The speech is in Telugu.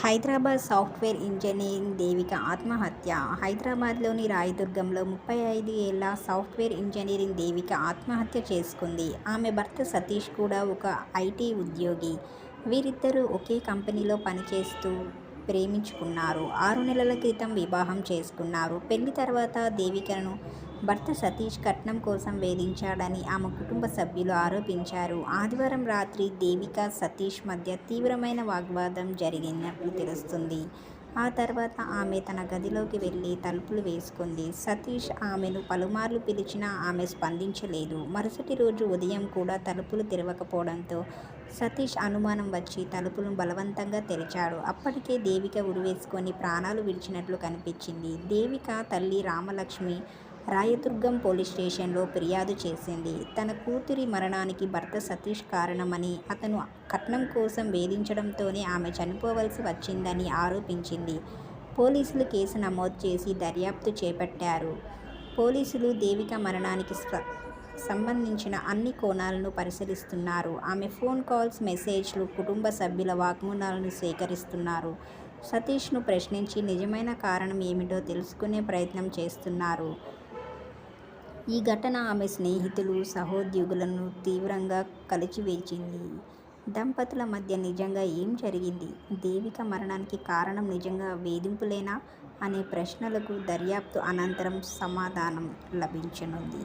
హైదరాబాద్ సాఫ్ట్వేర్ ఇంజనీరింగ్ దేవిక ఆత్మహత్య. హైదరాబాద్లోని రాయదుర్గంలో ముప్పై ఐదు ఏళ్ళ సాఫ్ట్వేర్ ఇంజనీరింగ్ దేవిక ఆత్మహత్య చేసుకుంది. ఆమె భర్త సతీష్ కూడా ఒక ఐటీ ఉద్యోగి. వీరిద్దరూ ఒకే కంపెనీలో పనిచేస్తూ ప్రేమించుకున్నారు. ఆరు నెలల క్రితం వివాహం చేసుకున్నారు. పెళ్ళి తర్వాత దేవికను భర్త సతీష్ కట్నం కోసం వేధించాడని ఆమె కుటుంబ సభ్యులు ఆరోపించారు. ఆదివారం రాత్రి దేవిక సతీష్ మధ్య తీవ్రమైన వాగ్వాదం జరిగినట్లు తెలుస్తుంది. ఆ తర్వాత ఆమె తన గదిలోకి వెళ్ళి తలుపులు వేసుకుంది. సతీష్ ఆమెను పలుమార్లు పిలిచినా ఆమె స్పందించలేదు. మరుసటి రోజు ఉదయం కూడా తలుపులు తెరవకపోవడంతో సతీష్ అనుమానం వచ్చి తలుపులను బలవంతంగా తెరిచాడు. అప్పటికే దేవిక ఉరివేసుకొని ప్రాణాలు విడిచినట్లు కనిపించింది. దేవిక తల్లి రామలక్ష్మి రాయదుర్గం పోలీస్ స్టేషన్లో ఫిర్యాదు చేసింది. తన కూతురి మరణానికి భర్త సతీష్ కారణమని అతను కట్నం కోసం వేధించడంతోనే ఆమె చనిపోవలసి వచ్చిందని ఆరోపించింది. పోలీసులు కేసు నమోదు చేసి దర్యాప్తు చేపట్టారు. పోలీసులు దేవిక మరణానికి సంబంధించిన అన్ని కోణాలను పరిశీలిస్తున్నారు. ఆమె ఫోన్ కాల్స్ మెసేజ్లు కుటుంబ సభ్యుల వాగ్మూలాలను సేకరిస్తున్నారు. సతీష్ను ప్రశ్నించి నిజమైన కారణం ఏమిటో తెలుసుకునే ప్రయత్నం చేస్తున్నారు. ఈ ఘటన ఆమె స్నేహితులు సహోద్యోగులను తీవ్రంగా కలిచివేచింది దంపతుల మధ్య నిజంగా ఏం జరిగింది? దేవిక మరణానికి కారణం నిజంగా వేధింపులేనా? అనే ప్రశ్నలకు దర్యాప్తు అనంతరం సమాధానం లభించనుంది.